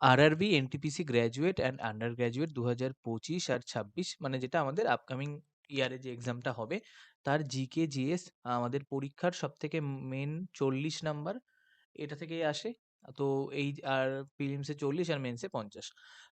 RRB, NTPC graduate and under graduate ২০২৫ আর ২৬ মানে যেটা আমাদের আপকামিং ইয়ারে যে এক্সামটা হবে তার জিকে, জিএস আমাদের পরীক্ষার সবথেকে মেন চল্লিশ নাম্বার এটা থেকেই আসে। তো এই আর প্রিলিমসে ৪০ আর মেইনসে ৫০।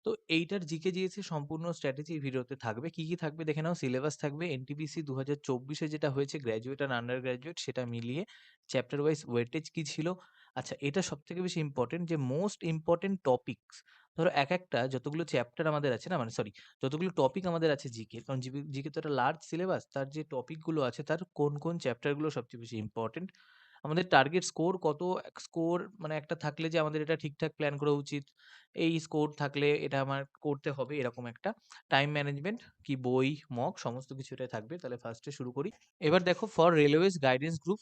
তো এইটার জিকে, জিএস সম্পূর্ণ স্ট্র্যাটেজি ভিডিওতে থাকবে। কি, কি থাকবে দেখে নাও। সিলেবাস থাকবে এনটিপিসি ২০২৪ এ যেটা হয়েছে গ্র্যাজুয়েট আর আন্ডার গ্র্যাজুয়েট সেটা মিলিয়ে চ্যাপ্টার ওয়াইজ ওয়েটেজ কি ছিল। আচ্ছা এটা সবথেকে বেশি ইম্পোর্টেন্ট যে মোস্ট ইম্পোর্টেন্ট টপিকস ধরো এক একটা যতগুলো চ্যাপ্টার আমাদের আছে না মানে সরি যতগুলো টপিক আমাদের আছে জিকে কারণ জিকে তো একটা লার্জ সিলেবাস তার যে টপিকগুলো আছে তার কোন, কোন চ্যাপ্টারগুলো সবচেয়ে বেশি ইম্পোর্টেন্ট। আমাদের টার্গেট স্কোর কত স্কোর মানে একটা থাকলে যে আমাদের এটা ঠিকঠাক প্ল্যান করা উচিত। এই স্কোর থাকলে এটা আমার করতে হবে এরকম একটা টাইম ম্যানেজমেন্ট কি বই, মক সমস্ত কিছু এটা থাকবে। তাহলে ফার্স্টে শুরু করি। এবার দেখো for railways guidance group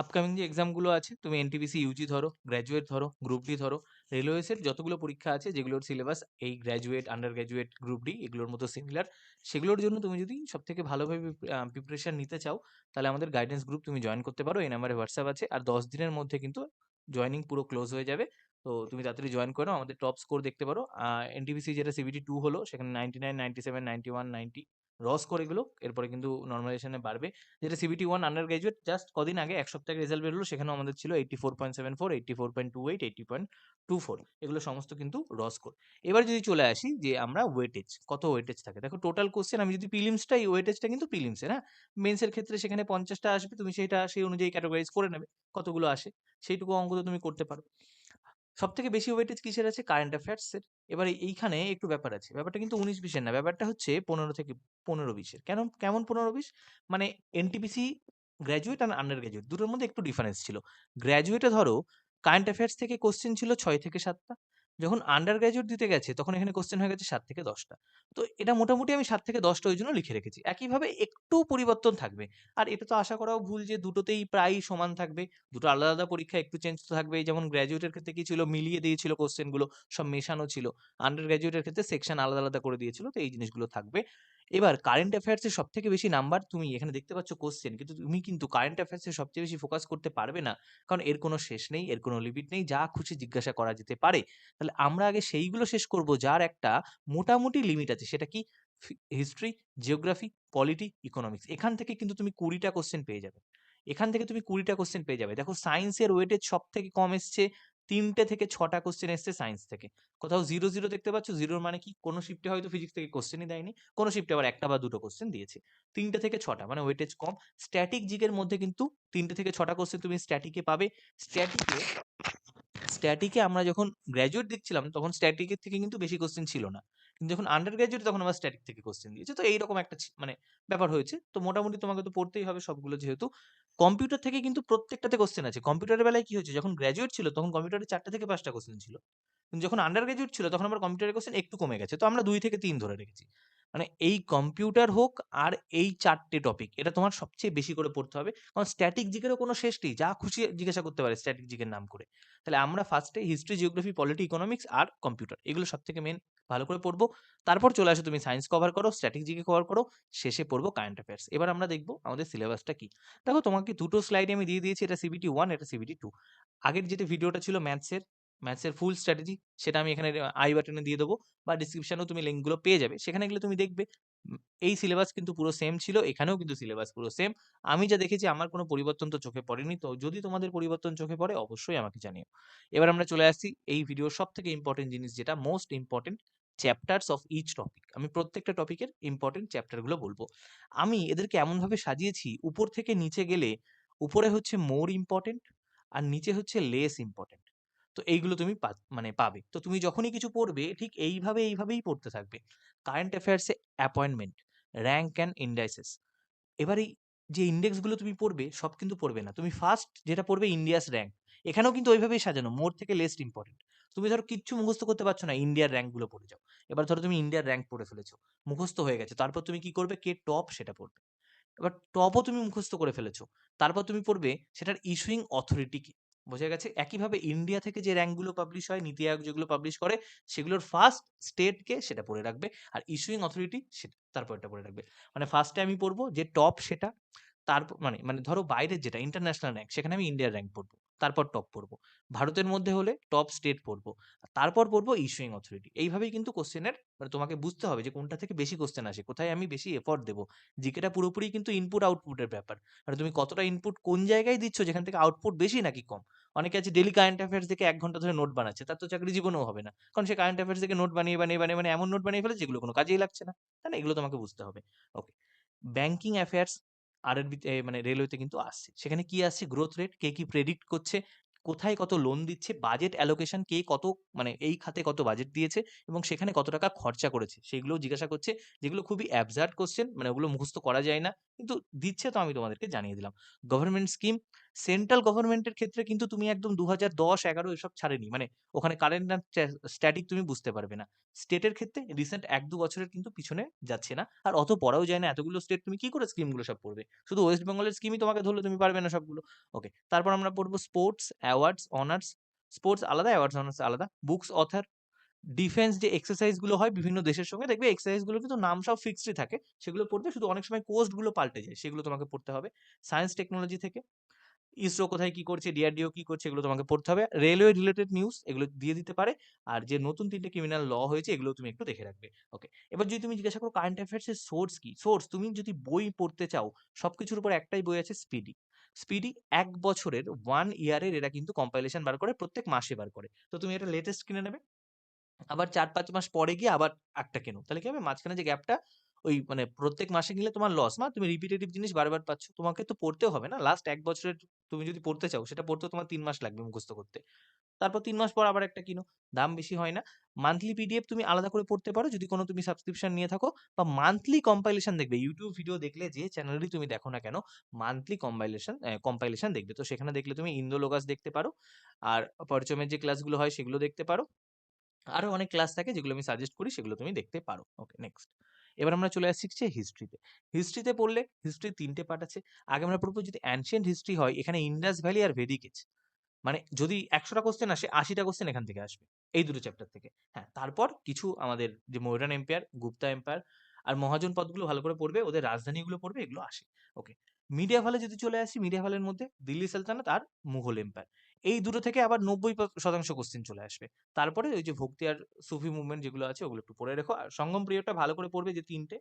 upcoming যে এক্সামগুলো আছে তুমি এনটিপিসি ইউজি ধরো, গ্র্যাজুয়েট ধরো, গ্রুপ ডি ধরো। রেলওয়েজের যতগুলো পরীক্ষা আছে যেগুলোর সিলেবাস এই graduate, under graduate, group D এগুলোর মতো সিমিলার সেগুলোর জন্য তুমি যদি সবথেকে ভালোভাবে প্রিপারেশান নিতে চাও তাহলে আমাদের গাইডেন্স গ্রুপ তুমি জয়েন করতে পারো। এই নাম্বারে হোয়াটসঅ্যাপ আছে। আর ১০ দিনের মধ্যে কিন্তু জয়েনিং পুরো ক্লোজ হয়ে যাবে। তো তুমি তাড়াতাড়ি জয়েন করে। আমাদের টপ স্কোর দেখতে পারো। এনটিপিসি যেটা সিবিটি টু হলো সেখানে 99, 97, 91, 90 র করে এগুলো। এরপরে কিন্তু নরমালাইজেশন বাড়বে। যেটা CBT one under graduate just কদিন আগে ১ সপ্তাহ রেজাল্ট বেরোলো সেখানেও আমাদের ছিল 84.74, 84.28, 80.24 এগুলো সমস্ত কিন্তু রস স্কোর। এবার যদি চলে আসি যে আমরা ওয়েটেজ কত ওয়েটেজ থাকে। দেখো টোটাল কোশ্চেন আমি যদি প্রিলিমসটাই ওয়েটেজটা কিন্তু প্রিলিমসের হ্যাঁ? মেন্সের ক্ষেত্রে সেখানে পঞ্চাশটা আসবে তুমি সেটা সেই অনুযায়ী ক্যাটেগরাইজ করে নেবে। কতগুলো আসে সেইটুকু অঙ্ক তো তুমি করতে পারো। সবথেকে বেশি ওয়েটেজ কিসের আছে? কারেন্ট অ্যাফেয়ার্সের এবার এইখানে একটু ব্যাপার আছে। ব্যাপারটা কিন্তু উনিশ বিশের না। ব্যাপারটা হচ্ছে ১৫ থেকে পনেরো বিশের কেন, কেমন ১৫-২০? মানে এনটিপিসি গ্র্যাজুয়েট আর আন্ডার গ্র্যাজুয়েট দুটোর মধ্যে একটু ডিফারেন্স ছিল। গ্র্যাজুয়েটে ধরো কারেন্ট অ্যাফেয়ার্স থেকে কোশ্চেন ছিল ছয় থেকে ৭ টা। যখন আন্ডার গ্র্যাজুয়েট দিতে গেছে তখন এখানে কোশ্চেন হয়ে গেছে সাত থেকে দশটা তো এটা মোটামুটি আমি সাত থেকে দশটা ওই জন্য লিখে রেখেছি। একইভাবে একটু পরিবর্তন থাকবে। আর এটা তো আশা করাও ভুল যে দুটোতেই প্রায় সমান থাকবে। দুটো আলাদা, আলাদা পরীক্ষা একটু চেঞ্জ তো থাকবে যেমন গ্র্যাজুয়েটের ক্ষেত্রে কি ছিল মিলিয়ে দিয়েছিল কোশ্চেনগুলো সব মেশানো ছিল। আন্ডার গ্র্যাজুয়েটের ক্ষেত্রে সেকশন আলাদা, আলাদা করে দিয়েছিল। তো এই জিনিসগুলো থাকবে। এবার কারেন্ট অ্যাফেয়ার্সের সব থেকে বেশি নাম্বার তুমি এখানে দেখতে পাচ্ছ কোশ্চেন কিন্তু তুমি কিন্তু কারেন্ট অ্যাফেয়ার্স সবচেয়ে বেশি ফোকাস করতে পারবে না। কারণ এর কোনো শেষ নেই, এর কোনো লিমিট নেই। যা খুশি জিজ্ঞাসা করা যেতে পারে। তাহলে আমরা আগে সেইগুলো শেষ করব যার একটা মোটামুটি লিমিট আছে। সেটা কি? History, geography, polity, economics. এখান থেকে কিন্তু তুমি কুড়িটা কোশ্চেন পেয়ে যাবে। এখান থেকে তুমি কুড়িটা কোশ্চেন পেয়ে যাবে। দেখো সায়েন্সের ওয়েটেজ সব থেকে কম এসছে ৩ টে থেকে ৬ টা কোয়েশ্চেন এসছে সায়েন্স থেকে। কোথাও ০, ০ দেখতে পাচ্ছ? জিরোর মানে কি? কোনো শিফটে হয়তো ফিজিক্স থেকে কোশ্চেনই দেয়নি। কোনো শিফটে আবার একটা বা ২ টো কোয়েশ্চেন দিয়েছে। তিনটে থেকে ছটা মানে ওয়েটেজ কম। স্ট্যাটিক জিকের মধ্যে কিন্তু তিনটে থেকে ৬ টা কোয়েশ্চেন তুমি স্ট্যাটিকে পাবে। স্ট্যাটিকে স্ট্যাটিকে আমরা যখন গ্র্যাজুয়েট দিচ্ছিলাম তখন স্ট্যাটিকের থেকে কিন্তু বেশি কোয়েশ্চেন ছিল না। কিন্তু যখন আন্ডার গ্র্যাজুয়েট তখন আবার স্ট্যাটিক থেকে কোশ্চেন দিয়েছে। তো এইরকম একটা মানে ব্যাপার হয়েছে। তো মোটামুটি তোমাকে তো পড়তেই হবে সবগুলো যেহেতু। কম্পিউটার থেকে কিন্তু প্রত্যেকটাতে কোয়েশ্চেন আছে। কম্পিউটারের বেলায় কি হয়েছে? যখন গ্র্যাজুয়েট ছিল, তখন কম্পিউটারে ৪ টা থেকে পাঁচটা কোশ্চেন ছিল। কিন্তু যখন আন্ডার গ্র্যাজুয়েট ছিল, তখন আমার কম্পিউটারের কোয়েশ্চেন একটু কমে গেছে। তো আমরা দুই থেকে তিন ধরে রেখেছি। মানে এই কম্পিউটার হোক আর এই চারটে টপিক এটা তোমার সবচেয়ে বেশি করে পড়তে হবে। কারণ স্ট্যাটিক জিকেরও কোনো শেষ নেই। যা খুশি জিজ্ঞাসা করতে পারে স্ট্যাটিক জিকের নাম করে। তাহলে আমরা ফার্স্টে হিস্ট্রি, জিওগ্রাফি, পলিটি, ইকোনমিক্স আর কম্পিউটার এগুলো সব থেকে মেন ভালো করে পড়ব তারপর চলে আসো তুমি সায়েন্স কভার করো, স্ট্যাটিক জিকে কভার করো। শেষে পড়ব কারেন্ট অ্যাফেয়ার্স। এবার আমরা দেখব আমাদের সিলেবাসটা কি। দেখো তোমাকে দুটো স্লাইডে আমি দিয়ে দিয়েছি এটা সিবিটি ওয়ান এটা সিবিটি টু আগের যেটা ভিডিওটা ছিল ম্যাথসের, ম্যাথসের ফুল স্ট্র্যাটেজি সেটা আমি এখানে আই বাটনে দিয়ে দেবো বা ডিসক্রিপশানেও তুমি লিঙ্কগুলো পেয়ে যাবে। সেখানে গেলে তুমি দেখবে এই সিলেবাস কিন্তু পুরো সেম ছিল। এখানেও কিন্তু সিলেবাস পুরো সেম। আমি যা দেখেছি, আমার কোনো পরিবর্তন তো চোখে পড়েনি। তো যদি তোমাদের পরিবর্তন চোখে পড়ে, অবশ্যই আমাকে জানিও। এবার আমরা চলে আসছি এই ভিডিওর সব থেকে ইম্পোর্টেন্ট জিনিস, যেটা most important chapters of each topic. আমি প্রত্যেকটা টপিকের ইম্পর্টেন্ট চ্যাপ্টারগুলো বলব আমি এদেরকে এমনভাবে সাজিয়েছি, উপর থেকে নিচে গেলে উপরে হচ্ছে মোর ইম্পোর্টেন্ট আর নিচে হচ্ছে লেস ইম্পোর্টেন্ট। তো এইগুলো তুমি মানে পাবে। তো তুমি যখনই কিছু পড়বে ঠিক এইভাবে, এইভাবেই পড়তে থাকবে। Current affairs appointment, rank and indices. এবার যে ইন্ডেক্সগুলো তুমি পড়বে সব কিন্তু পড়বে না। তুমি ফার্স্ট যেটা পড়বে ইন্ডিয়াস র্যাঙ্ক এখানেও কিন্তু ওইভাবেই সাজানো মোর থেকে লেস্ট ইম্পর্টেন্ট তুমি ধরো কিচ্ছু মুখস্থ করতে পারছ না ইন্ডিয়ার র্যাঙ্কগুলো পড়ে যাও। এবার ধরো তুমি ইন্ডিয়ার র্যাঙ্ক পড়ে ফেলেছো মুখস্থ হয়ে গেছে। তারপর তুমি কি করবে? কে টপ সেটা পড়বে। এবার টপও তুমি মুখস্থ করে ফেলেছো তারপর তুমি পড়বে সেটার ইস্যুইং অথরিটি কি? বোঝা গেছে? একইভাবে ইন্ডিয়া থেকে যে র্যাঙ্কগুলো পাবলিশ হয়, নীতি আয়োগ যেগুলো পাবলিশ করে সেগুলোর ফার্স্ট স্টেটকে সেটা পড়ে রাখবে। আর ইস্যুইং অথরিটি সেটা তারপরটা পড়ে রাখবে। মানে ফার্স্টে আমি পড়ব যে টপ সেটা তারপর মানে মানে ধরো বাইরের যেটা ইন্টারন্যাশনাল র্যাঙ্ক সেখানে আমি ইন্ডিয়ার র্যাঙ্ক পড়ব। তারপর টপ পড়ব ভারতের মধ্যে হলে টপ স্টেট পড়ব তারপর পড়ব ইস্যুইং অথরিটি। এইভাবেই কিন্তু কোশ্চেনের মানে তোমাকে বুঝতে হবে যে কোনটা থেকে বেশি কোশ্চেন আসে, কোথায় আমি বেশি এফর্ট দেবো। জিকেটা পুরোপুরি কিন্তু ইনপুট আউটপুটের ব্যাপার। মানে তুমি কতটা ইনপুট কোন জায়গায় দিচ্ছ যেখান থেকে আউটপুট বেশি নাকি কম? অনেকে আছে ডেলি কারেন্ট অ্যাফেয়ার্স দেখে এক ঘণ্টা ধরে নোট বানাচ্ছে, তার তো চাকরি জীবনেও হবে না। কারণ সে কারেন্ট অ্যাফেয়ার্স দেখে নোট বানিয়ে বানিয়ে বানিয়ে মানে এমন নোট বানিয়ে ফেলে যেগুলো কোনো কাজেই লাগছে না। তাই না? এগুলো তোমাকে বুঝতে হবে। ওকে ব্যাংকিং অ্যাফেয়ার্স আরআরবিতে মানে রেলওয়েতে কিন্তু আসছে। সেখানে কি আসছে? গ্রোথ রেট কে কি প্রেডিক্ট করছে? কোথায় কত লোন দিচ্ছে? বাজেট অ্যালোকেশন কে কত মানে এই খাতে কত বাজেট দিয়েছে? এবং সেখানে কত টাকা খরচা করেছে? সেগুলো জিজ্ঞাসা করছে, যেগুলো খুবই অ্যাবজার্ড কোশ্চেন মানে ওগুলো মুখস্থ করা যায় না। কিন্তু দিচ্ছে তো আমি তোমাদেরকে জানিয়ে দিলাম। গভর্নমেন্ট স্কিম সেন্ট্রাল গভর্নমেন্টের ক্ষেত্রে কিন্তু তুমি একদম দু হাজার দশ, এগারো এসব ছাড়েনি। মানে ওখানে কারেন্ট স্ট্যাটিক তুমি বুঝতে পারবে না। স্টেটের ক্ষেত্রে রিসেন্ট এক দু বছরের কিন্তু পিছনে যাচ্ছে না। আর অত পড়াও যায় না। এতগুলো স্টেট তুমি কি করে স্কিমগুলো সব পড়বে শুধু ওয়েস্ট বেঙ্গলের স্কিমই তোমাকে ধরলে তুমি পারবে না সবগুলো। ওকে তারপর আমরা পড়ব স্পোর্টস অ্যাওয়ার্ডস অনার্স স্পোর্টস আলাদা অ্যাওয়ার্ডস অনার্স আলাদা। বুকস অথার ডিফেন্স যে এক্সারসাইজগুলো হয় বিভিন্ন দেশের সঙ্গে, দেখবে এক্সারসাইজগুলো কিন্তু নাম সব ফিক্সডই থাকে। সেগুলো পড়বে, শুধু অনেক সময় কোস্টগুলো পাল্টে যায়। সেগুলো তোমাকে পড়তে হবে। সায়েন্স টেকনোলজি থেকে। ইসরো কোথায় কি করছে ডিআরডিও কি করছে, এগুলো তোমাকে পড়তে হবে। রেলওয়ে রিলেটেড নিউজ এগুলো দিয়ে দিতে পারে। আর যে নতুন তিনটে ক্রিমিনাল ল হয়েছে, এগুলো তুমি একটু দেখে রাখবে। ওকে এবার যদি তুমি জিজ্ঞাসা করো কারেন্ট অ্যাফেয়ার্স এর সোর্স কি? সোর্স তুমি যদি বই পড়তে চাও, সবকিছুর উপর একটাই বই আছে স্পিডি স্পিডি এক বছরের ওয়ান ইয়ারের এরা কিন্তু কম্পাইলেশন বার করে, প্রত্যেক মাসে বার করে। তো তুমি এটা লেটেস্ট কিনে নেবে। আবার চার পাঁচ মাস পরে গিয়ে আবার একটা কেনো। তাহলে কি হবে? মাঝখানে যে গ্যাপটা ওই মানে প্রত্যেক মাসে কিনলে তোমার লস মা তুমি রিপিটেটিভ জিনিস বারবার পাচ্ছ, তোমাকে তো পড়তেও হবে না। লাস্ট এক বছরের তুমি যদি পড়তে চাও, সেটা পড়তেও তোমার তিন মাস লাগবে মুখস্থ করতে। তারপর তিন মাস পর আবার একটা কিনো, দাম বেশি হয় না। মান্থলি পিডিএফ তুমি আলাদা করে পড়তে পারো, যদি কোনো তুমি সাবস্ক্রিপশন নিয়ে থাকো বা মান্থলি কম্পাইলেশন দেখবে ইউটিউব ভিডিও দেখলে যে চ্যানেলটি তুমি দেখো না কেন মান্থলি কম্পাইলেশন কম্পাইলেশন দেখবে। তো সেখানে দেখলে তুমি ইন্দোলোগাস দেখতে পারো, আর পরিচমের যে ক্লাসগুলো হয় সেগুলো দেখতে পারো। আরও অনেক ক্লাস থাকে যেগুলো আমি সাজেস্ট করি, সেগুলো তুমি দেখতে পারো। ওকে নেক্সট এবার আমরা চলে আসছি যে হিস্ট্রিতে হিস্ট্রিতে পড়লে হিস্ট্রির তিনটে পার্ট আছে। আগে আমরা পড়ব যদি অ্যানশিয়েন্ট হিস্ট্রি হয়, এখানে ইন্ডাস ভ্যালি আর ভেদিক মানে যদি একশোটা কোশ্চেন আসে, আশিটা কোশ্চেন এখান থেকে আসবে, এই দুটো চ্যাপ্টার থেকে। হ্যাঁ তারপর কিছু আমাদের যে মৌরান এম্পায়ার গুপ্তা এম্পায়ার আর মহাজন পদগুলো ভালো করে পড়বে, ওদের রাজধানীগুলো পড়বে, এগুলো আসে। ওকে মিডিয়া ভ্যালে যদি চলে আসি মিডিয়া ভ্যালের মধ্যে দিল্লি সালতানাত আর মুঘল এম্পায়ার এই দুটো থেকে আবার নব্বই শতাংশ কোশ্চেন চলে আসবে। তারপরে ওই যে ভক্তি আর সুফি মুভমেন্ট যেগুলো আছে, ওগুলো একটু পড়ে রেখো। আর সঙ্গম প্রিয়টা ভালো করে পড়বে যে তিনটে,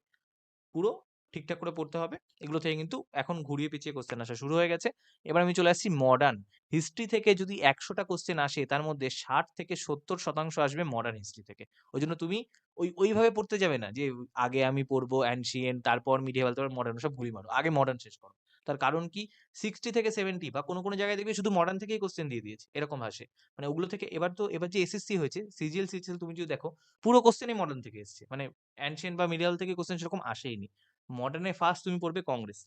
পুরো ঠিকঠাক করে পড়তে হবে। এগুলো থেকে কিন্তু এখন ঘুরিয়ে পিছিয়ে কোশ্চেন আসা শুরু হয়ে গেছে। এবার আমি চলে আসছি মডার্ন হিস্ট্রি থেকে যদি একশোটা কোশ্চেন আসে, তার মধ্যে ষাট থেকে সত্তর শতাংশ আসবে মডার্ন হিস্ট্রি থেকে। ওই জন্য তুমি ওই, ওইভাবে পড়তে যাবে না যে আগে আমি পড়ব অ্যানশিয়েন্ট তারপর মিডিয়াল তারপর মডার্ন সব ঘুরি মারো। আগে মডার্ন শেষ করো। তার কারণ কি? সিক্সটি থেকে সেভেন্টি বা কোনো কোনো জায়গায় দেখবে শুধু মডার্ন থেকেই কোশ্চেন দিয়ে দিয়েছে, এরকম আসে। মানে ওগুলো থেকে এবার তো, এবার যে এসএসসি হয়েছে সিজিএল সিজিএল তুমি যদি দেখো, পুরো কোশ্চেনই মডার্ন থেকে এসছে। মানে অ্যানশিয়েন্ট বা মিডিয়াল থেকে কোশ্চেন সেরকম আসেইনি। মডার্নে ফার্স্ট তুমি পড়বে কংগ্রেস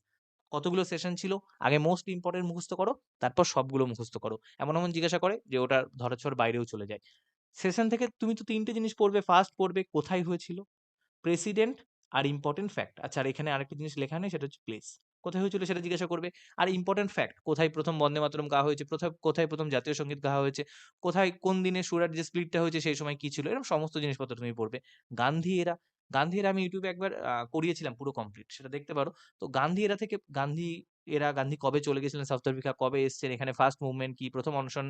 কতগুলো সেশন ছিল? আগে মোস্ট ইম্পর্টেন্ট মুখস্থ করো, তারপর সবগুলো মুখস্থ করো। এমন এমন জিজ্ঞাসা করে যে ওটা ধরাছোঁয়ার বাইরেও চলে যায়। সেশন থেকে তুমি তো তিনটে জিনিস পড়বে। ফার্স্ট পড়বে কোথায় হয়েছিল? প্রেসিডেন্ট আর ইম্পর্টেন্ট ফ্যাক্ট আচ্ছা আর এখানে আরেকটা জিনিস লেখা নেই, সেটা হচ্ছে প্লেস কোথায় হয়েছিল সেটা জিজ্ঞাসা করবে। আর ইম্পর্টেন্ট ফ্যাক্ট কোথায় প্রথম বন্দে মাতরম গাওয়া হয়েছে কোথায় কোথায় প্রথম জাতীয় সংগীত গাওয়া হয়েছে, কোথায় কোন দিনে সুরাট যে স্প্লিটটা হয়েছে সেই সময় কি ছিল, এরকম সমস্ত জিনিসপত্র তুমি পড়বে। গান্ধী এরা গান্ধী এরা আমি ইউটিউবে একবার করিয়েছিলাম পুরো কমপ্লিট সেটা দেখতে পারো। তো গান্ধী এরা থেকে, গান্ধী এরা গান্ধী কবে চলে গেছিলেন, সাউথ আফ্রিকা কবে এসছেন, এখানে ফার্স্ট মুভমেন্ট কি, প্রথম অনশন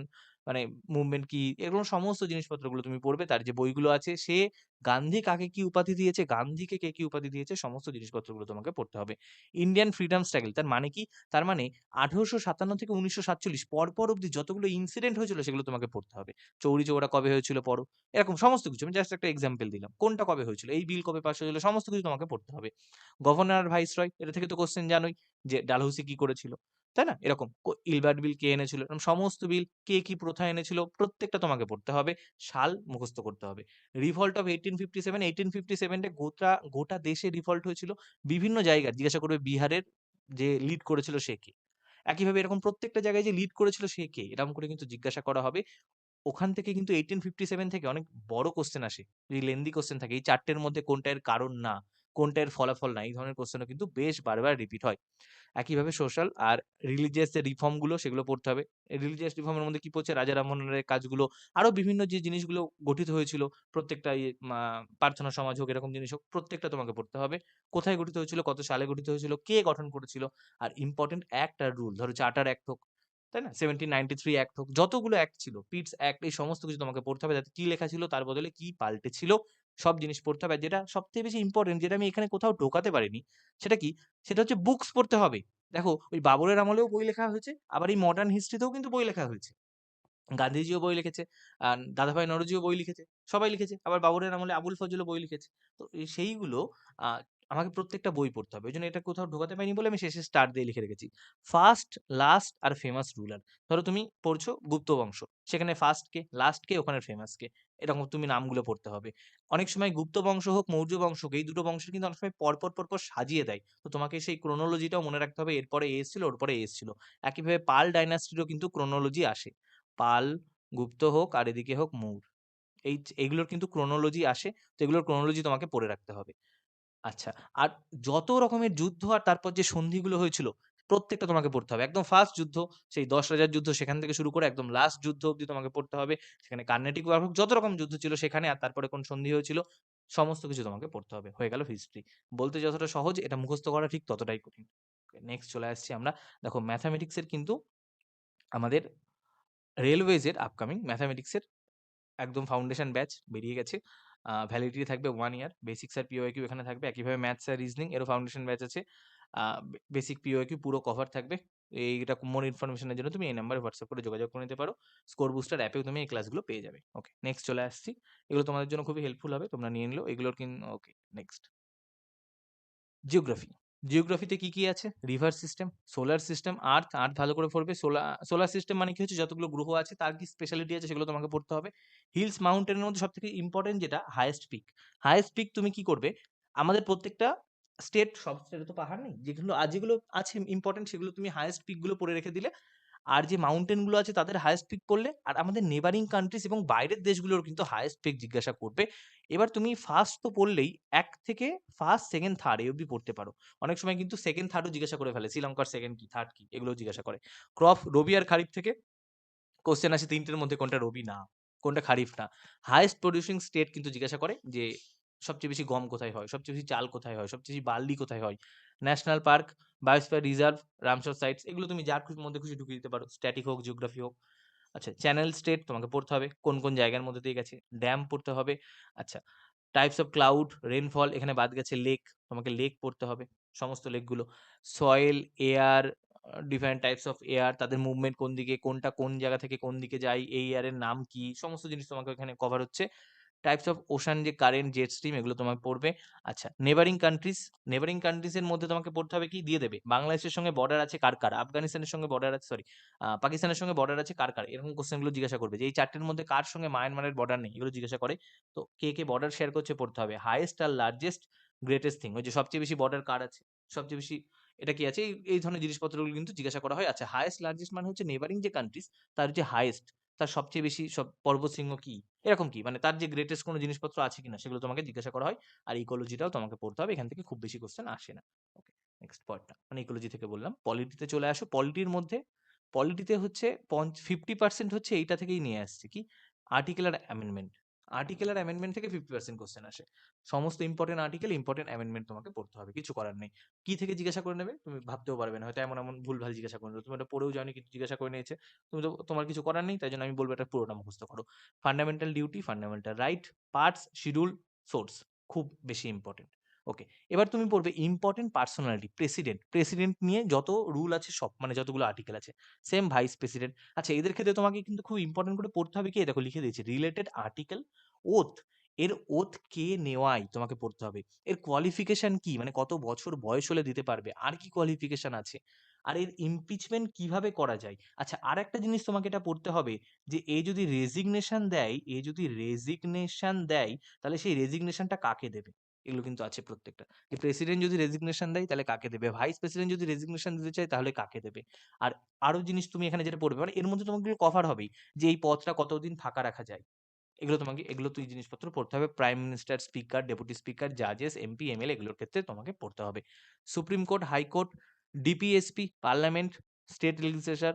মানে মুভমেন্ট কি এগুলো সমস্ত জিনিসপত্রগুলো তুমি পড়বে, তার যে বইগুলো আছে, সে গান্ধী কাকে কি উপাধি দিয়েছে, গান্ধীকে কে কি উপাধি দিয়েছে, সমস্ত জিনিসপত্রগুলো তোমাকে পড়তে হবে। ইন্ডিয়ান ফ্রিডম স্ট্রাগল তার মানে কি? তার মানে আঠারোশো সাতান্ন থেকে উনিশশো সাতচল্লিশ পরপর অব্দি যতগুলো ইনসিডেন্ট হয়েছিল, সেগুলো তোমাকে পড়তে হবে। চৌরি চৌরা কবে হয়েছিল পড়ো এরকম সমস্ত কিছু, আমি জাস্ট একটা এক্সাম্পল দিলাম, কোনটা কবে হয়েছিল, এই বিল কবে পাস হয়েছিল, সমস্ত কিছু তোমাকে পড়তে হবে। গভর্নর ভাইস রয় এটা থেকে তো কোশ্চেন জানোই, যে ডালহৌসি কি করেছিল? তাই না? এরকম। ইলবার্ট বিল কে এনেছিল? সমস্ত বিল কে কি প্রথা এনেছিল? প্রত্যেকটা তোমাকে পড়তে হবে, সাল মুখস্থ করতে হবে। Revolt of eighteen fifty seven eighteen fifty সেভেনে গোটা গোটা দেশে রিভল্ট হয়েছিল। বিভিন্ন জায়গায় জিজ্ঞাসা করবে বিহারের যে লিড করেছিল সে কে? একইভাবে এরকম প্রত্যেকটা জায়গায় যে লিড করেছিল সে কে? এরকম করে কিন্তু জিজ্ঞাসা করা হবে। ওখান থেকে কিন্তু এইটিন ফিফটি সেভেন থেকে অনেক বড় কোশ্চেন আসে। যদি লেন্দি কোশ্চেন থাকে। এই চারটের মধ্যে কোনটা এর কারণ না। কোনটা এর ফলাফল না এই ধরনের কোশ্চেনও কিন্তু বেশ বারবার রিপিট হয়। একইভাবে সোশ্যাল আর রিলিজিয়াস যে রিফর্মগুলো সেগুলো পড়তে হবে। রিলিজিয়াস রিফর্মের মধ্যে কি পড়ছে? রাজা রামমোহনের কাজগুলো আরও বিভিন্ন যে জিনিসগুলো গঠিত হয়েছিল প্রত্যেকটা ইয়ে প্রার্থনা সমাজ হোক এরকম জিনিস হোক প্রত্যেকটা তোমাকে পড়তে হবে। কোথায় গঠিত হয়েছিল? কত সালে গঠিত হয়েছিল? কে গঠন করেছিল? আর ইম্পর্টেন্ট অ্যাক্ট আর রুল ধরো চার্টার অ্যাক্ট হোক তাই না? 1793 অ্যাক্ট হোক, যতগুলো অ্যাক্ট ছিল, পিটস অ্যাক্ট এই সমস্ত কিছু তোমাকে পড়তে হবে যাতে কি লেখা ছিল তার বদলে কি পাল্টেছিল সব জিনিস পড়তে হবে। যেটা সবথেকে বেশি ইম্পোর্টেন্ট যেটা আমি এখানে কোথাও ঢোকাতে পারিনি সেটা কি? সেটা হচ্ছে বুকস পড়তে হবে। দেখো ওই বাবরের আমলেও বই লেখা হয়েছে, আবার এই মডার্ন হিস্ট্রিতেও কিন্তু বই লেখা হয়েছে। গান্ধীজিও বই লিখেছে, দাদাভাই নরজিও বই লিখেছে, সবাই লিখেছে। আবার বাবরের আমলে আবুল ফজলও বই লিখেছে। তো সেইগুলো আমাকে প্রত্যেকটা বই পড়তে হবে। ওই জন্য এটা কোথাও ঢোকাতে পারিনি বলে আমি শেষে স্টার দিয়ে লিখে রেখেছি। ফার্স্ট, লাস্ট আর ফেমাস রুলার। ধরো তুমি পড়ছো গুপ্ত বংশ। সেখানে ফার্স্ট কে, লাস্ট কে, ওখানে ফেমাস কে। এরকম তুমি নামগুলো পড়তে হবে। অনেক সময় গুপ্ত বংশ হোক, মৌর্য বংশ হোক, এই দুটো বংশ কিন্তু অনেক সময় পরপর, পরপর সাজিয়ে দেয়। তো তোমাকে সেই ক্রোনোলজিটাও মনে রাখতে হবে এরপরে এ এসছিল, ওর পরে এ এসছিল। একইভাবে পাল ডাইনাস্টিরও কিন্তু ক্রোনোলজি আসে। পাল, গুপ্ত হোক আর এদিকে হোক মৌর। এই এইগুলোর কিন্তু ক্রোনোলজি আসে। তো এগুলোর ক্রোনোলজি তোমাকে পড়ে রাখতে হবে। আচ্ছা, আর যত রকমের যুদ্ধ আর তারপর যে সন্ধিগুলো হয়েছিল, প্রত্যেকটা তোমাকে পড়তে হবে। একদম ফার্স্ট যুদ্ধ, সেই ১০ রাজার যুদ্ধ সেখান থেকে শুরু করে একদম লাস্ট যুদ্ধ অব্দি তোমাকে পড়তে হবে। সেখানে কার্নেটিক ওয়ার হোক, যত রকম যুদ্ধ ছিল সেখানে আর তারপরে কোন সন্ধি হয়েছিল, সমস্ত কিছু তোমাকে পড়তে হবে। হয়ে গেল হিস্ট্রি। বলতে যতটা সহজ, এটা মুখস্থ করা ঠিক ততটাই কঠিন। নেক্সট চলে আসছি আমরা। দেখো ম্যাথামেটিক্স এর কিন্তু আমাদের রেলওয়েজ এর আপকামিং ম্যাথামেটিক্স এর একদম ফাউন্ডেশন ব্যাচ বেরিয়ে গেছে। ভ্যালিডিটি থাকবে ওয়ান ইয়ার। বেসিক্স আর পিওআইকিউ এখানে থাকবে। একইভাবে ম্যাথস আর রিজনিং এরও ফাউন্ডেশন ব্যাচ আছে। বেসিক পিওআইকিউ পুরো কভার থাকবে। এইটা মোর ইনফরমেশনের জন্য তুমি এই নাম্বারে হোয়াটসঅ্যাপ করে যোগাযোগ করে নিতে পারো। স্কোর বুস্টার অ্যাপেও তুমি এই ক্লাসগুলো পেয়ে যাবে। ওকে, নেক্সট চলে আসছি। এগুলো তোমাদের জন্য খুবই হেল্পফুল হবে। তোমরা নিয়ে নিলেও এগুলোর কিন ওকে, নেক্সট। জিওগ্রাফি। জিওগ্রাফিতে কি, কি আছে? River system, solar system, earth, earth ভালো করে পড়বে। সোলার সোলার সিস্টেম মানে কি হচ্ছে যতগুলো গ্রহ আছে তার কি স্পেশালিটি আছে সেগুলো তোমাকে পড়তে হবে। হিলস, মাউন্টেনের মধ্যে সব থেকে ইম্পোর্টেন্ট যেটা হাইয়েস্ট পিক। হাইয়েস্ট পিক তুমি কি করবে? আমাদের প্রত্যেকটা স্টেট সব স্টেটে তো পাহাড় নেই। যেগুলো আর যেগুলো আছে ইম্পোর্টেন্ট সেগুলো তুমি হাইয়েস্ট পিকগুলো পড়ে রেখে দিলে। আর যে মাউন্টেনগুলো আছে তাদের হাইয়েস্ট পিক পড়লে আর আমাদের নেইবারিং কান্ট্রিজ এবং বাইরের দেশগুলোর কিন্তু হাইয়েস্ট পিক জিজ্ঞাসা করবে। এবার তুমি ফার্স্ট তো পড়লেই এক থেকে ফার্স্ট, সেকেন্ড, থার্ড এই অব্দি পড়তে পারো। অনেক সময় কিন্তু সেকেন্ড, থার্ডও জিজ্ঞাসা করে ফেলে। শ্রীলঙ্কার সেকেন্ড কি, থার্ড কি এগুলো জিজ্ঞাসা করে। ক্রপ, রবি আর খারিফ থেকে কোশ্চেন আসে তিনটের মধ্যে কোনটা রবি না, কোনটা খারিফ না। হায়েস্ট প্রোডিউসিং স্টেট কিন্তু জিজ্ঞাসা করে যে সবচেয়ে বেশি গম কোথায় হয়, সবচেয়ে বেশি চাল কোথায় হয়, সবচেয়ে বেশি বার্লি কোথায় হয়। National park, biosphere reserve, Ramsar sites এগুলো তুমি যার খুশি মধ্যে খুশি ঢুকিয়ে দিতে পারো। স্ট্যাটিক হোক, জিওগ্রাফি হোক। আচ্ছা, চ্যানেল স্টেট তোমাকে পড়তে হবে। কোন, কোন জায়গার মধ্যে দিয়ে গেছে। ড্যাম পড়তে হবে। আচ্ছা, টাইপস অফ ক্লাউড, রেনফল এখানে বাদ গেছে লেক। তোমাকে লেক পড়তে হবে। সমস্ত লেকগুলো। Soil, air, different types of air তাদের মুভমেন্ট কোন দিকে, কোনটা কোন জায়গা থেকে কোন দিকে যায়, এই এয়ারের নাম কি? সমস্ত জিনিস তোমাকে ওখানে কভার হচ্ছে। টাইপস অফ ওশান যে কারেন্ট, জেট স্ট্রিম এগুলো তোমাকে পড়বে। আচ্ছা, নেইবারিং কান্ট্রিজ, নেইবারিং কান্ট্রিজ এর মধ্যে তোমাকে পড়তে হবে কি? দিয়ে দেবে। বাংলাদেশের সঙ্গে বর্ডার আছে কার, কার? আফগানিস্তানের সঙ্গে বর্ডার আছে সরি পাকিস্তানের সঙ্গে বর্ডার আছে কার, কার? এরকম কোয়েশ্চেনগুলো জিজ্ঞাসা করবে যে এই ৪ টের মধ্যে কার সঙ্গে মায়ানমারের বর্ডার নেই? এগুলো জিজ্ঞাসা করে। তো কে, কে বর্ডার শেয়ার করছে পড়তে হবে। হাইয়েস্ট আর লার্জেস্ট, গ্রেটেস্ট থিং ওই যে সবচেয়ে বেশি বর্ডার কার আছে? সবচেয়ে বেশি এটা কি আছে? এই, ধরনের জিনিসপত্রগুলো কিন্তু জিজ্ঞাসা করা হয়। আচ্ছা, হাইয়েস্ট লার্জেস্ট মানে হচ্ছে নেইবারিং যে কান্ট্রিজ তার যে হাইয়েস্ট তার সবচেয়ে বেশি সব পর্বতশৃঙ্গ কি? এরকম কি? মানে তার যে গ্রেটেস্ট কোনো জিনিসপত্র আছে কিনা সেগুলো তোমাকে জিজ্ঞাসা করা হয়। আর ইকোলজিটাও তোমাকে পড়তে হবে। এখান থেকে খুব বেশি কোশ্চেন আসে না। ওকে, নেক্সট পয়েন্টটা মানে ইকোলজি থেকে বললাম। পলিটিতে চলে আসো। পলিটির মধ্যে পলিটিতে হচ্ছে পঞ্চ 50% হচ্ছে এইটা থেকেই নিয়ে আসছে কি? আর্টিকেলার অ্যামেন্ডমেন্ট। আর্টিকেল আর অ্যামেন্ডমেন্ট থেকে ফিফটি পার্সেন্ট কোশ্চেন আসে। সমস্ত ইম্পর্টেন্ট আর্টিকেল, ইম্পর্টেন্ট অ্যামেন্ডমেন্ট তোমাকে পড়তে হবে। কিছু করার নেই। কি থেকে জিজ্ঞাসা করে নেবে? তুমি ভাবতেও পারবে না। হয়তো এমন, এমন ভুলভাল জিজ্ঞাসা করে নেবে। তুমি এটা পড়েও যাওনি কিছু জিজ্ঞাসা করে নিয়েছে। তুমি তো তোমার কিছু করার নেই। তাই জন্য আমি বলব এটা পুরোটা মুখস্থ করো। Fundamental duty, fundamental right, parts, schedule, source খুব বেশি ইম্পোর্টেন্ট। ওকে, এবার তুমি পড়বে ইম্পর্টেন্ট পার্সোনালিটি, প্রেসিডেন্ট। প্রেসিডেন্ট নিয়ে যত রুল আছে সব মানে যতগুলো আর্টিকেল আছে। Same vice president. আচ্ছা, এদের ক্ষেত্রে তোমাকে কিন্তু খুব ইম্পর্টেন্ট করে পড়তে হবে কি? দেখো লিখে দিয়েছি। রিলেটেড আর্টিকেল, ওথ এর ওথ কে নেওয়ায় তোমাকে পড়তে হবে। এর কোয়ালিফিকেশন কি? মানে কত বছর বয়স হলে দিতে পারবে? আর কি কোয়ালিফিকেশন আছে? আর এর ইমপিচমেন্ট কীভাবে করা যায়? আচ্ছা, আর একটা জিনিস তোমাকে এটা পড়তে হবে যে এ যদি রেজিগনেশন দেয়, এ যদি রেজিগনেশন দেয় তাহলে সেই রেজিগনেশনটা কাকে দেবে? এগুলো কিন্তু আছে প্রত্যেকটা। যে প্রেসিডেন্ট যদি রেজিগনেশন দেয় তাহলে কাকে দেবে? ভাইস প্রেসিডেন্ট যদি রেজিগনেশন দিতে চায় তাহলে কাকে দেবে? আর আরও জিনিস তুমি এখানে যেটা পড়বে মানে এর মধ্যে তোমাকে কভার হবেই যে এই পদটা কতদিন ফাঁকা রাখা যায়। এগুলো তোমাকে এগুলো তুই জিনিসপত্র পড়তে হবে। Prime minister, speaker, deputy speaker, জাজেস, MP, MLA এগুলোর ক্ষেত্রে তোমাকে পড়তে হবে। Supreme court, high court, DPSP, parliament, state legislature,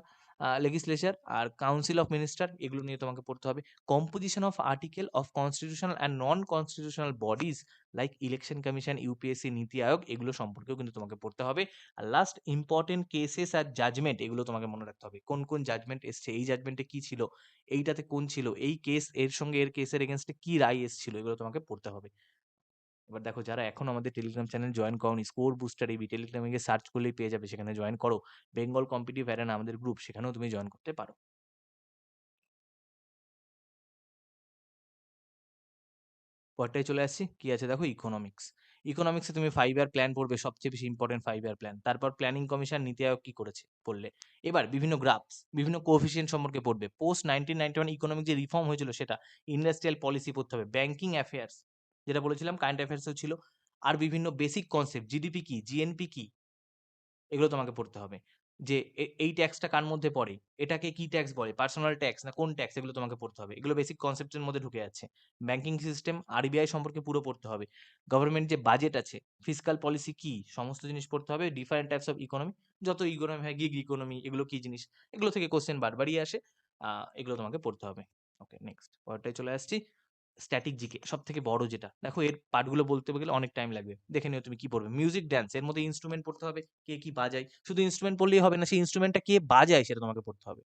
legislature R council of minister এগুলো নিয়ে তোমাকে পড়তে হবে। Composition of article of constitutional and non constitutional bodies like election commission UPSC NITI Aayog এগুলো সম্পর্কেও কিন্তু তোমাকে পড়তে হবে। আর লাস্ট ইম্পর্টেন্ট কেসেস আর জাজমেন্ট এগুলো তোমাকে মনে রাখতে হবে। কোন কোন জাজমেন্ট এসছে, এই জাজমেন্টে কি ছিল, এইটাতে কোন ছিল, এই কেস এর সঙ্গে এর কেসের এগেনস্টে কি রায় এসেছিল, এগুলো তোমাকে পড়তে হবে। এবার দেখো যারা এখন আমাদের টেলিগ্রাম চ্যানেল জয়েন করনি স্কোর বুস্টার এই টেলিগ্রামে গিয়ে সার্চ করলেই পেয়ে যাবে, সেখানে জয়েন করো। বেঙ্গল কম্পিটিভ অ্যারেনা আমাদের গ্রুপ সেখানেও তুমি জয়েন করতে পারো। পরটায় চলে আসছি, কি আছে দেখো? ইকোনমিক্স ইকোনমিক্সে তুমি ফাইভ ইয়ার প্ল্যান পড়বে, সবচেয়ে বেশি ইম্পর্টেন্ট ফাইভ ইয়ার প্ল্যান তারপর প্ল্যানিং কমিশন নীতি আয়োগ কি করেছে? পড়লে। এবার বিভিন্ন গ্রাফস বিভিন্ন কোফিসিয়েন্ট সম্পর্কে পড়বে। Post nineteen ninety one economic যে রিফর্ম হয়েছিল সেটা ইন্ডাস্ট্রিয়াল পলিসি পড়তে হবে। ব্যাংকিং অ্যাফেয়ার্স যেটা বলেছিলাম কারেন্ট অ্যাফেয়ার্সও ছিল। আর বিভিন্ন বেসিক কনসেপ্ট জিডিপি কি জিএনপি কি, এগুলো তোমাকে পড়তে হবে। যে এই ট্যাক্সটা কার মধ্যে পড়ে? এটাকে কি ট্যাক্স বলে? পার্সোনাল ট্যাক্স না কোন ট্যাক্স এগুলো তোমাকে পড়তে হবে। এগুলো বেসিক কনসেপ্টের মধ্যে ঢুকে যাচ্ছে। ব্যাংকিং সিস্টেম আরবিআই সম্পর্কে পুরো পড়তে হবে। গভর্নমেন্ট যে বাজেট আছে ফিজিক্যাল পলিসি কি, সমস্ত জিনিস পড়তে হবে। ডিফারেন্ট টাইপস অফ ইকোনমি যত ইকোনমি হয় গিগ ইকোনমি এগুলো কি জিনিস? এগুলো থেকে কোশ্চেন বারবারই আসে। এগুলো তোমাকে পড়তে হবে। ওকে নেক্সট পরটায় চলে আসছি। স্ট্যাটিক জিকে সব থেকে বড় যেটা। দেখো, এর পার্টগুলো বলতে গেলে অনেক টাইম লাগবে। দেখে নিও তুমি কি পড়বে। মিউজিক ড্যান্স এর মধ্যে ইনস্ট্রুমেন্ট পড়তে হবে, কে কি বাজায়। শুধু ইনস্ট্রুমেন্ট পড়লেই হবে না, সেই ইনস্ট্রুমেন্টটা কে বাজায় সেটা তোমাকে পড়তে হবে।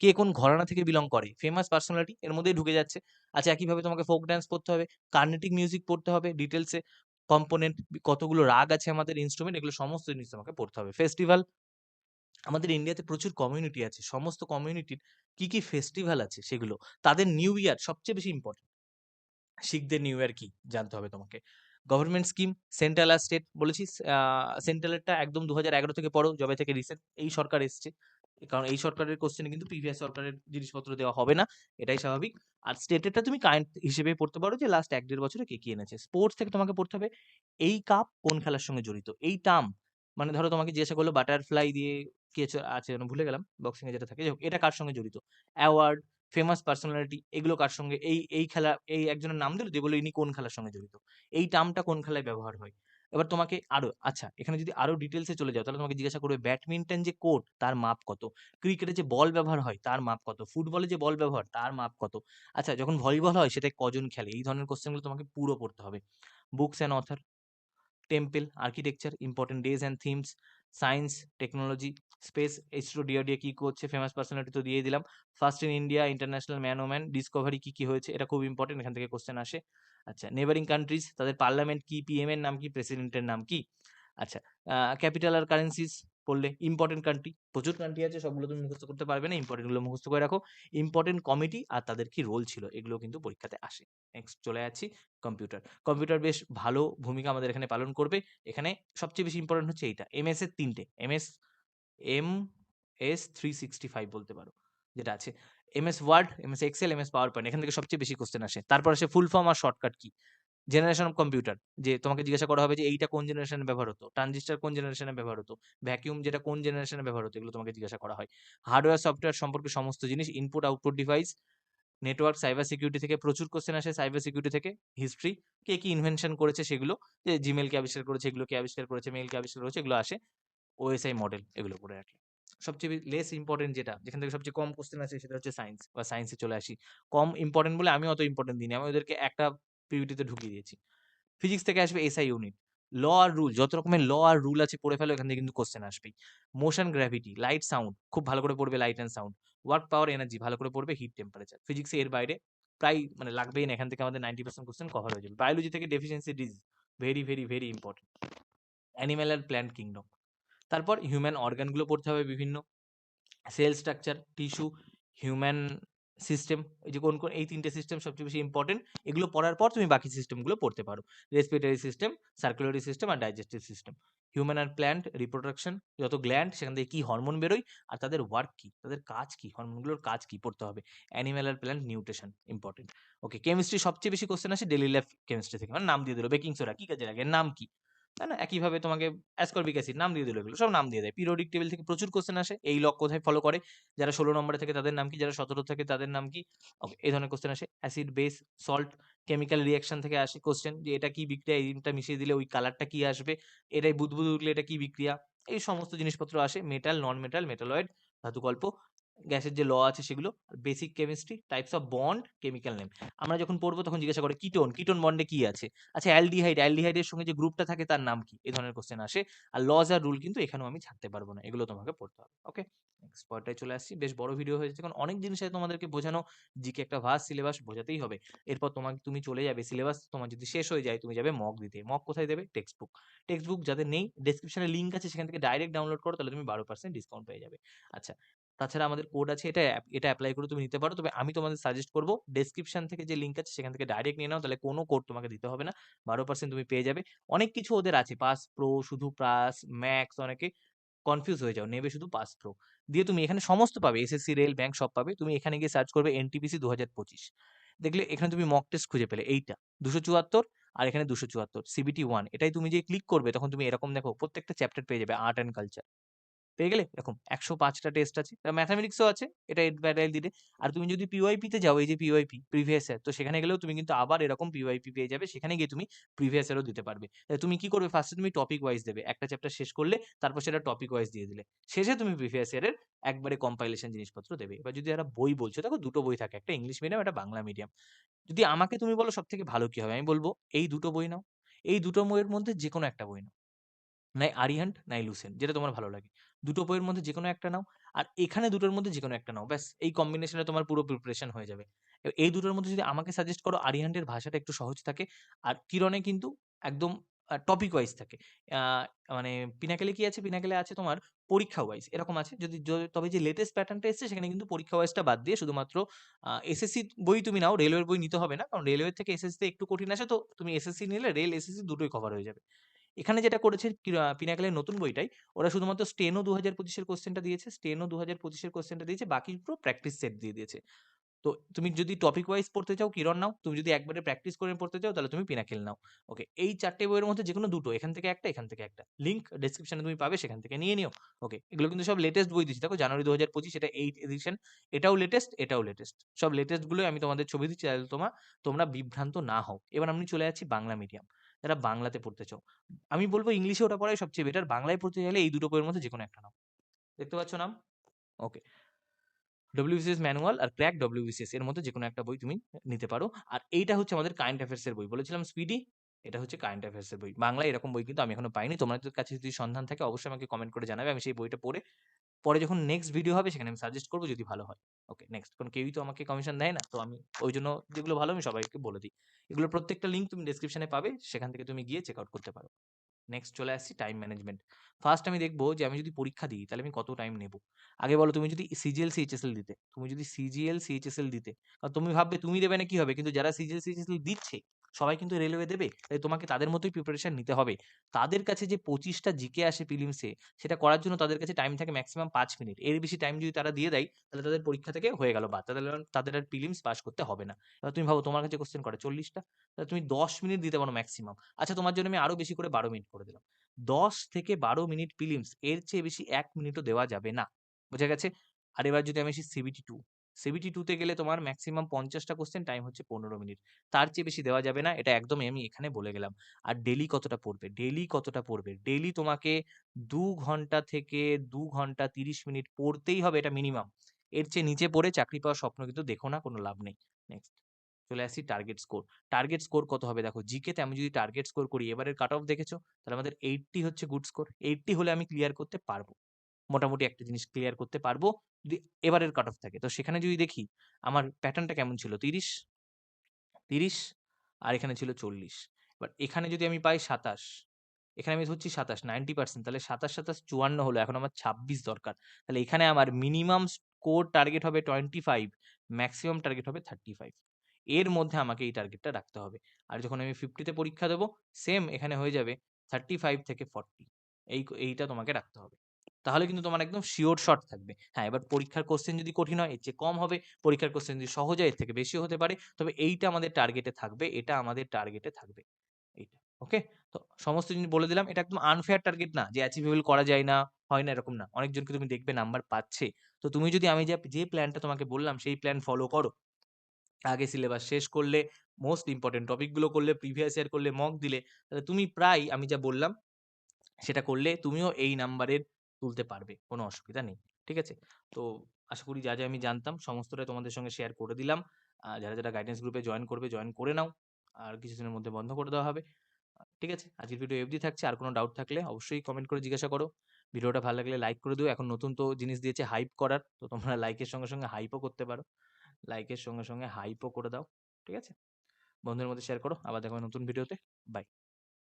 কে কোন ঘরানা থেকে বিলং করে। ফেমাস পার্সোনালিটি এর মধ্যেই ঢুকে যাচ্ছে। আচ্ছা একইভাবে তোমাকে ফোক ড্যান্স পড়তে হবে কার্নেটিক মিউজিক পড়তে হবে ডিটেলসে কম্পোনেন্ট কতগুলো রাগ আছে আমাদের ইনস্ট্রুমেন্ট এগুলো সমস্ত জিনিস তোমাকে পড়তে হবে। ফেস্টিভ্যাল আমাদের ইন্ডিয়াতে প্রচুর কমিউনিটি আছে। সমস্ত কমিউনিটির কি কি ফেস্টিভ্যাল আছে সেগুলো, তাদের নিউ ইয়ার সবচেয়ে বেশি ইম্পর্টেন্ট শিখদের নিউ ইয়ার কি জানতে হবে তোমাকে। গভর্নমেন্ট স্কিম সেন্ট্রাল আর স্টেট বলেছি সেন্ট্রালেরটা একদম দু এগারো থেকে পড়ো জবে থেকে রিসেন্ট এই সরকার এসছে। কারণ এই সরকারের কোশ্চেনে কিন্তু প্রিভিয়াস সরকারের জিনিসপত্র দেওয়া হবে না, এটাই স্বাভাবিক। আর স্টেটেরটা তুমি কারেন্ট হিসেবে পড়তে পারো যে লাস্ট এক দেড় বছরে কে কি এনেছে। স্পোর্টস থেকে তোমাকে পড়তে হবে এই কাপ কোন খেলার সঙ্গে জড়িত, এই টার্ম মানে ধরো তোমাকে জিজ্ঞাসা করল বাটারফ্লাই দিয়ে কি আছে ভুলে গেলাম বক্সিং এ যেটা থাকে এটা কার সঙ্গে জড়িত? অ্যাওয়ার্ড ফেমাস পার্সোনালিটি এগুলো কার সঙ্গে? এই এই খেলা, এই একজনের নাম দিল, দিয়ে বলো ইনি কোন খেলার সঙ্গে জড়িত? এই টার্মটা কোন খেলায় ব্যবহার হয়? এবার তোমাকে আরও আচ্ছা এখানে যদি আরও ডিটেলসে চলে যাও, তাহলে তোমাকে জিজ্ঞাসা করবে, ব্যাডমিন্টন যে কোর্ট, তার মাপ কত? ক্রিকেটে যে বল ব্যবহার হয়, তার মাপ কত? ফুটবলে যে বল ব্যবহার, তার মাপ কত? আচ্ছা যখন ভলিবল হয় সেটা কজন খেলে? এই ধরনের কোশ্চেনগুলো তোমাকে পুরো পড়তে হবে। Books and author temple architecture important days and themes science technology space ISRO DRDA কী করছে ফেমাস পার্সোনালিটি তো দিয়ে দিলাম। First in India international man O man discovery কী কী হয়েছে, এটা খুব ইম্পর্টেন্ট এখান থেকে কোশ্চেন আসে। আচ্ছা নেবারিং কান্ট্রিজ তাদের পার্লামেন্ট কী পিএম এর নাম কি প্রেসিডেন্টের নাম কি? আচ্ছা ক্যাপিটাল আর কারেন্সিস পড়লে ইম্পর্টেন্ট কান্ট্রি প্রচুর কান্ট্রি আছে, সবগুলো তুমি মুখস্থ করতে পারবে না ইম্পর্টেন্টগুলো মুখস্থ করে রাখো। ইম্পর্টেন্ট কমিটি আর তাদের কি রোল ছিল এগুলো কিন্তু পরীক্ষাতে আসে। নেক্সট চলে যাচ্ছি কম্পিউটার কম্পিউটার বেশ ভালো ভূমিকা আমাদের এখানে পালন করবে। এখানে সবচেয়ে বেশি ইম্পর্টেন্ট হচ্ছে এইটা এম এস এর তিনটে M S M S three sixty five বলতে পারো, যেটা আছে। M S Word M S Excel M S PowerPoint এখান থেকে সবচেয়ে বেশি কোশ্চেন আসে। তারপর আসে ফুল ফর্ম আর শর্টকাট কি? জেনারেশন অফ কম্পিউটার যে তোমাকে জিজ্ঞাসা করা হবে যে এইটা কোন জেনারেশনে ব্যবহার হতো? ট্রানজিস্টার কোন জেনারেশনে ব্যবহার হতো? ভ্যাকিউম যেটা কোন জেনারেশনে ব্যবহার হতো? এগুলো তোমাকে জিজ্ঞাসা করা হয়। হার্ডওয়্যার সফটওয়্যার সম্পর্কে সমস্ত জিনিস input output device network cyber security থেকে প্রচুর কোশ্চেন আসে সাইবার সিকিউরিটি থেকে হিস্ট্রি কে কি ইনভেনশন করেছে সেগুলো, যে জিমেল কে আবিষ্কার করেছে, এগুলো কে আবিষ্কার করেছে মেল কে আবিষ্কার করেছে, এগুলো আসে ওএসআই মডেল এগুলো করে রাখলে সবচেয়ে লেস ইম্পর্টেন্ট যেটা, যেখান থেকে সবচেয়ে কম কোশ্চেন আছে সেটা হচ্ছে সায়েন্স বা সায়েন্সে চলে আসি। কম ইম্পর্টেন্ট বলে আমি অত ইম্পর্টেন্ট দিইনি। আমি ওদেরকে একটা পিভিটিতে ঢুকিয়ে দিয়েছি। ফিজিক্স থেকে আসবে এসআই ইউনিট ল আর রুল যত রকমের ল আর রুল আছে পড়ে ফেলো, এখান থেকে কিন্তু কোশ্চেন আসবেই। মোশন গ্র্যাভিটি লাইট সাউন্ড খুব ভালো করে পড়বে light and sound work power energy ভালো করে পড়বে হিট টেম্পারেচার ফিজিক্সে এর বাইরে প্রায় মানে লাগবেই না, এখান থেকে আমাদের নাইনটি পার্সেন্ট কোশ্চেন কভার হয়ে যাবে। বায়োলজি থেকে deficiency disease very very very important animal আর প্ল্যান্ট কিংডম তারপর হিউম্যান অর্গানগুলো পড়তে হবে বিভিন্ন। Cell structure tissue human system যে কোন কোন, এই তিনটে সিস্টেম সবচেয়ে বেশি ইম্পর্টেন্ট এগুলো পড়ার পর তুমি বাকি সিস্টেমগুলো পড়তে পারো। রেসপিরেটরি সিস্টেম সার্কুলারি সিস্টেম আর ডাইজেস্টিভ সিস্টেম হিউম্যান আর প্ল্যান্ট রিপ্রোডাকশন যত গ্ল্যান্ড সেখান থেকে কী হরমোন বেরোয় আর তাদের ওয়ার্ক কী, তাদের কাজ কী হরমোনগুলোর কাজ কী পড়তে হবে। অ্যানিম্যাল আর plant nutrition important okay chemistry সবচেয়ে বেশি কোশ্চেন আসে ডেলি লাইফ কেমিস্ট্রি থেকে। মানে নাম দিয়ে দিল বেকিং সোডা কি কাজে লাগে নাম কি? তাই না? একইভাবে তোমাকে অ্যাসকর্বিক অ্যাসিড নাম দিয়ে দিল এগুলো, সব নাম দিয়ে দেয়। পিরিয়ডিক টেবিল থেকে প্রচুর কোশ্চেন আসে। এই লক কোথায় ফলো করে? যারা ষোলো নম্বরে থেকে তাদের নাম কি? যারা সতেরো থাকে তাদের নাম কি? এই ধরনের কোশ্চেন আসে। Acid base salt chemical reaction থেকে আসে কোশ্চেন যে এটা কি বিক্রিয়া? এইটা মিশিয়ে দিলে ওই কালারটা কি আসবে? এটাই বুদবুদ উঠলে এটা কি বিক্রিয়া? এই সমস্ত জিনিসপত্র আসে। মেটাল নন মেটাল মেটালয়েড ধাতুকল্প। গ্যাসের যে ল আছে সেগুলো basic chemistry types of bond chemical name আমরা যখন পড়ব তখন জিজ্ঞাসা করে, কিটোন কিটোন বন্ডে কি আছে? আচ্ছা অ্যালডিহাইড অ্যালডিহাইডের সঙ্গে যে গ্রুপটা থাকে তার নাম কি? এই ধরনের কোশ্চেন আসে। আর লজ আর রুল কিন্তু এখানেও আমি ছাড়তে পারব না। এগুলো তোমাকে পড়তে হবে ওকে নেক্সট চলে আসছি। বেশ বড় ভিডিও হয়েছে। কারণ অনেক জিনিস আছে তোমাদেরকে বোঝানো জিকে একটা ভাস সিলেবাস বোঝাতেই হবে। এরপর তোমাকে, তুমি চলে যাবে সিলেবাস তোমার যদি শেষ হয়ে যায়, তুমি যাবে মক দিতে। মক কোথায় দেবে? টেক্সট বুক টেক্সট বুক যাদের নেই ডেসক্রিপশনে লিঙ্ক আছে, সেখান থেকে ডাইরেক্ট ডাউনলোড করো, তাহলে তুমি বারো পার্সেন্ট ডিসকাউন্ট পেয়ে যাবে। আচ্ছা তাছাড়া আমাদের কোড আছে, এটা এটা অ্যাপ্লাই করে তুমি নিতে পারো। তবে আমি তোমাদের সাজেস্ট করব ডেসক্রিপশন থেকে যে লিঙ্ক আছে, সেখান থেকে ডাইরেক্ট নিয়ে নাও, তাহলে কোনো কোড তোমাকে দিতে হবে না। বারো পার্সেন্ট তুমি পেয়ে যাবে। অনেক কিছু ওদের আছে পাস প্রো শুধু পাস ম্যাক্স অনেকে কনফিউজ হয়ে যাও, নেবে শুধু পাস প্রো দিয়ে তুমি এখানে সমস্ত পাবে এসএসসি রেল ব্যাংক সব পাবে। তুমি এখানে গিয়ে সার্চ করবে এনটিপিসি দু হাজার পঁচিশ। দেখলে এখানে তুমি মক টেস্ট খুঁজে পেলে, এইটা, দুশো চুয়াত্তর আর এখানে দুশো চুয়াত্তর সিবিটি ওয়ান এটাই তুমি যে ক্লিক করবে, তখন তুমি এরকম দেখো, প্রত্যেকটা চ্যাপ্টার পেয়ে যাবে আর্ট অ্যান্ড কালচার পেয়ে গেলে এরকম একশো পাঁচটা টেস্ট আছে ম্যাথামেটিক্সও আছে, এটা এডভাইটাইল দিলে। আর তুমি যদি পিওয়াইপি তে যাও, এই যে পিওয়াইপি প্রিভিয়াস ইয়ার তো সেখানে গেলেও তুমি কিন্তু আবার এরকম পিওয়াইপি পেয়ে যাবে, সেখানে গিয়ে তুমি প্রিভিয়াস ইয়ারও দিতে পারবে। তুমি কি করবে? ফার্স্টে তুমি টপিক ওয়াইজ দেবে, একটা চ্যাপ্টার শেষ করলে, তারপর সেটা টপিক ওয়াইজ দিয়ে দিলে। শেষে তুমি প্রিভিয়াস ইয়ারের একবারে কম্পাইলেশন জিনিসপত্র দেবে। এবার যদি একটা বই বলছো, দেখো দুটো বই থাকে, একটা ইংলিশ মিডিয়াম একটা বাংলা মিডিয়াম যদি আমাকে তুমি বলো সব থেকে ভালো কি হবে, আমি বলব, এই দুটো বই নাও। এই দুটো বইয়ের মধ্যে যে কোনো একটা বই নাও। নাই আরিহান্ট নাই লুসেন্ট যেটা তোমার ভালো লাগে। দুটো বইয়ের মধ্যে যে কোনো একটা নাও, আর এখানে দুটোর মধ্যে যে কোনো একটা নাও, ব্যাস, এই কম্বিনেশনে তোমার পুরো প্রিপারেশন হয়ে যাবে। এই দুটোর মধ্যে যদি আমাকে সাজেস্ট করো আরিহান্টের ভাষাটা একটু সহজ থাকে, আর কিরণে কিন্তু একদম টপিক ওয়াইজ থাকে। মানে পিনাকেলে কি আছে? পিনাকেলে আছে তোমার পরীক্ষা ওয়াইজ এরকম আছে। যদি তবে যে লেটেস্ট প্যাটার্নটা এসেছে, সেখানে কিন্তু পরীক্ষা ওয়াইজটা বাদ দিয়ে শুধুমাত্র এসএসসি বই তুমি নাও রেলওয়ের বই নিতে হবে না, কারণ রেলওয়ে থেকে এসএসসি একটু কঠিন আসে, তো তুমি এসএসসি নিলে রেল এসএসসি দুটোই কভার হয়ে যাবে। এখানে যেটা করেছে পিনাকেলের নতুন বইটাই, ওরা শুধুমাত্র স্টেনো দু হাজার পঁচিশের কোশ্চেনটা দিয়েছে স্টেনো দু হাজার পঁচিশের কোশ্চেনটা দিয়েছে, বাকি পুরো প্র্যাকটিস সেট দিয়ে দিয়েছে। তো তুমি যদি টপিক ওয়াইজ পড়তে চাও, কিরণ নাও, তুমি যদি একবারে প্র্যাকটিস করে পড়তে চাও, তাহলে তুমি পিনাকেল নাও। ওকে এই চারটে বইয়ের মধ্যে যে কোনো দুটো, এখান থেকে একটা, এখান থেকে একটা। লিঙ্ক ডেসক্রিপশনে তুমি পাবে, সেখান থেকে নিয়ে নিও। ওকে এগুলো কিন্তু সব লেটেস্ট বই দিচ্ছি দেখো জানুয়ারি দু হাজার পঁচিশ, এটা এইট এডিশন এটাও লেটেস্ট এটাও লেটেস্ট সব লেটেস্টগুলোই আমি তোমাদের ছবি দিচ্ছি, তাহলে তোমার তোমরা বিভ্রান্ত না হও। এবার আমি চলে যাচ্ছি বাংলা মিডিয়াম যারা বাংলাতে পড়তে চাও। আমি বলব ইংলিশে ওটা পড়াই সবচেয়ে বেটার বাংলায় পড়তে চাইলে এই দুটো বইয়ের মধ্যে যে কোনো একটা নাও। দেখতে পাচ্ছ নাম? ওকে। ডব্লিউবিসিএস ম্যানুয়াল আর ক্র্যাক ডব্লিউবিসিএস এর মধ্যে যে কোনো একটা বই তুমি নিতে পারো। আর এইটা হচ্ছে আমাদের কারেন্ট অ্যাফেয়ার্স এর বই। বলেছিলাম স্পিডি এটা হচ্ছে কারেন্ট অ্যাফেয়ার্স এর বই। বাংলায় এরকম বই কিন্তু আমি এখনও পাইনি। তোমাদের কাছে যদি সন্ধান থাকে, অবশ্যই আমাকে কমেন্ট করে জানাবে। আমি সেই বইটা পড়ে পরে যখন নেক্সট ভিডিও হবে, সেখানে আমি সাজেস্ট করব যদি ভালো হয়। ওকে নেক্সট কারণ কেউই তো আমাকে কমিশন দেয় না, তো আমি ওই জন্য যেগুলো ভালো আমি সবাইকে বলে দিই। এগুলোর প্রত্যেকটা লিঙ্ক তুমি ডেসক্রিপশনে পাবে, সেখান থেকে তুমি গিয়ে চেক আউট করতে পারো। নেক্সট চলে আসছি টাইম ম্যানেজমেন্ট ফার্স্ট আমি দেখব যে আমি যদি পরীক্ষা দিই, তাহলে আমি কত টাইম নেব? আগে বলো তুমি যদি সিজিএল সিএইচএসএল দিতে। তুমি যদি সিজিএল সিএইচএসএল দিতে তুমি ভাববে, তুমি দেবে না কি হবে? কিন্তু যারা সিজিএল সিএইচএসএল দিচ্ছে সবাই কিন্তু রেলওয়ে দেবে, তাই তোমাকে তাদের মতোই প্রিপারেশন নিতে হবে। তাদের কাছে যে পঁচিশটা জিকে আসে প্রিলিমসে সেটা করার জন্য তাদের কাছে টাইম থাকে ম্যাক্সিমাম পাঁচ মিনিট এর বেশি টাইম যদি তারা দিয়ে দেয়, তাহলে তাদের পরীক্ষা থেকে হয়ে গেল বাদ। তাদের তাদের আর প্রিলিমস পাস করতে হবে না। এবার তুমি ভাবো, তোমার কাছে কোশ্চেন করে চল্লিশটা? তাহলে তুমি দশ মিনিট দিতে পারো ম্যাক্সিমাম আচ্ছা তোমার জন্য আমি আরও বেশি করে বারো মিনিট করে দিলাম। দশ থেকে বারো মিনিট প্রিলিমস এর চেয়ে বেশি এক মিনিটও দেওয়া যাবে না। বোঝা গেছে? আর এবার যদি আমি আসি সিবিটি টু সিবিটি টুতে গেলে তোমার ম্যাক্সিমাম পঞ্চাশটা কোশ্চেন টাইম হচ্ছে পনেরো মিনিট। তার চেয়ে বেশি দেওয়া যাবে না, এটা একদমই আমি এখানে বলে গেলাম। আর ডেলি কতটা পড়বে? ডেলি কতটা পড়বে? ডেলি তোমাকে দু ঘণ্টা থেকে দু ঘণ্টা তিরিশ মিনিট পড়তেই হবে এটা মিনিমাম এর চেয়ে নিচে পড়ে চাকরি পাওয়ার স্বপ্ন কিন্তু দেখো না, কোনো লাভ নেই। নেক্সট চলে আসি টার্গেট স্কোর টার্গেট স্কোর কত হবে? দেখো জিকেতে আমি যদি টার্গেট স্কোর করি, এবারের কাট অফ দেখেছ, তাহলে আমাদের এইটটি হচ্ছে গুড স্কোর এইটটি হলে আমি ক্লিয়ার করতে পারব। মোটামুটি একটা জিনিস ক্লিয়ার করতে পারব। যদি এবারের কাট অফ থাকে। তো সেখানে যদি দেখি, আমার প্যাটার্নটা কেমন ছিল? তিরিশ? তিরিশ? আর এখানে ছিল চল্লিশ। এবার এখানে যদি আমি পাই সাতাশ, এখানে আমি ধরছি সাতাশ নাইনটি পার্সেন্ট তাহলে সাতাশ সাতাশ চুয়ান্ন হলো। এখন আমার ছাব্বিশ দরকার। তাহলে এখানে আমার মিনিমাম স্কোর টার্গেট হবে টোয়েন্টি ফাইভ ম্যাক্সিমাম টার্গেট হবে থার্টি ফাইভ এর মধ্যে আমাকে এই টার্গেটটা রাখতে হবে। আর যখন আমি ফিফটিতে পরীক্ষা দেবো সেম এখানে হয়ে যাবে থার্টি ফাইভ থেকে ফর্টি এই, এইটা তোমাকে রাখতে হবে। তাহলে কিন্তু তোমার একদম শিওর শট থাকবে। হ্যাঁ এবার পরীক্ষার কোশ্চেন যদি কঠিন হয়, এর চেয়ে কম হবে। পরীক্ষার কোশ্চেন যদি সহজ হয়, এর থেকে বেশি হতে পারে। তবে এইটা আমাদের টার্গেটে থাকবে, এটা আমাদের টার্গেটে থাকবে। এইটা ওকে তো সমস্ত জিনিস বলে দিলাম। এটা একদম আনফেয়ার টার্গেট না, যে অ্যাচিভেবল করা যায় না, হয় না, এরকম না। অনেকজনকে তুমি দেখবে নাম্বার পাচ্ছে। তো তুমি যদি আমি যে প্ল্যানটা তোমাকে বললাম, সেই প্ল্যান ফলো করো। আগে সিলেবাস শেষ করলে মোস্ট ইম্পর্টেন্ট টপিকগুলো করলে প্রিভিয়াস ইয়ার করলে মক দিলে, তাহলে তুমি প্রায়, আমি যা বললাম, সেটা করলে তুমিও এই নাম্বারের তুলতে পারবে কোনো অসুবিধা নেই ঠিক আছে তো আশা করি যা, যা আমি জানতাম সমস্তটাই তোমাদের সঙ্গে শেয়ার করে দিলাম। যারা, যারা গাইডেন্স গ্রুপে জয়েন করবে জয়েন করে নাও। আর কিছুদিনের মধ্যে বন্ধ করে দেওয়া হবে। ঠিক আছে? আজকের ভিডিও অবধি থাকছে। আর কোনো ডাউট থাকলে অবশ্যই কমেন্ট করে জিজ্ঞাসা করো। ভিডিওটা ভালো লাগলে লাইক করে দিও। এখন নতুন তো জিনিস দিয়েছে হাইপ করার। তো তোমরা লাইকের সঙ্গে, সঙ্গে হাইপও করতে পারো। লাইকের সঙ্গে, সঙ্গে হাইপও করে দাও। ঠিক আছে? বন্ধুদের মধ্যে শেয়ার করো। আবার দেখা নতুন ভিডিওতে। বাই।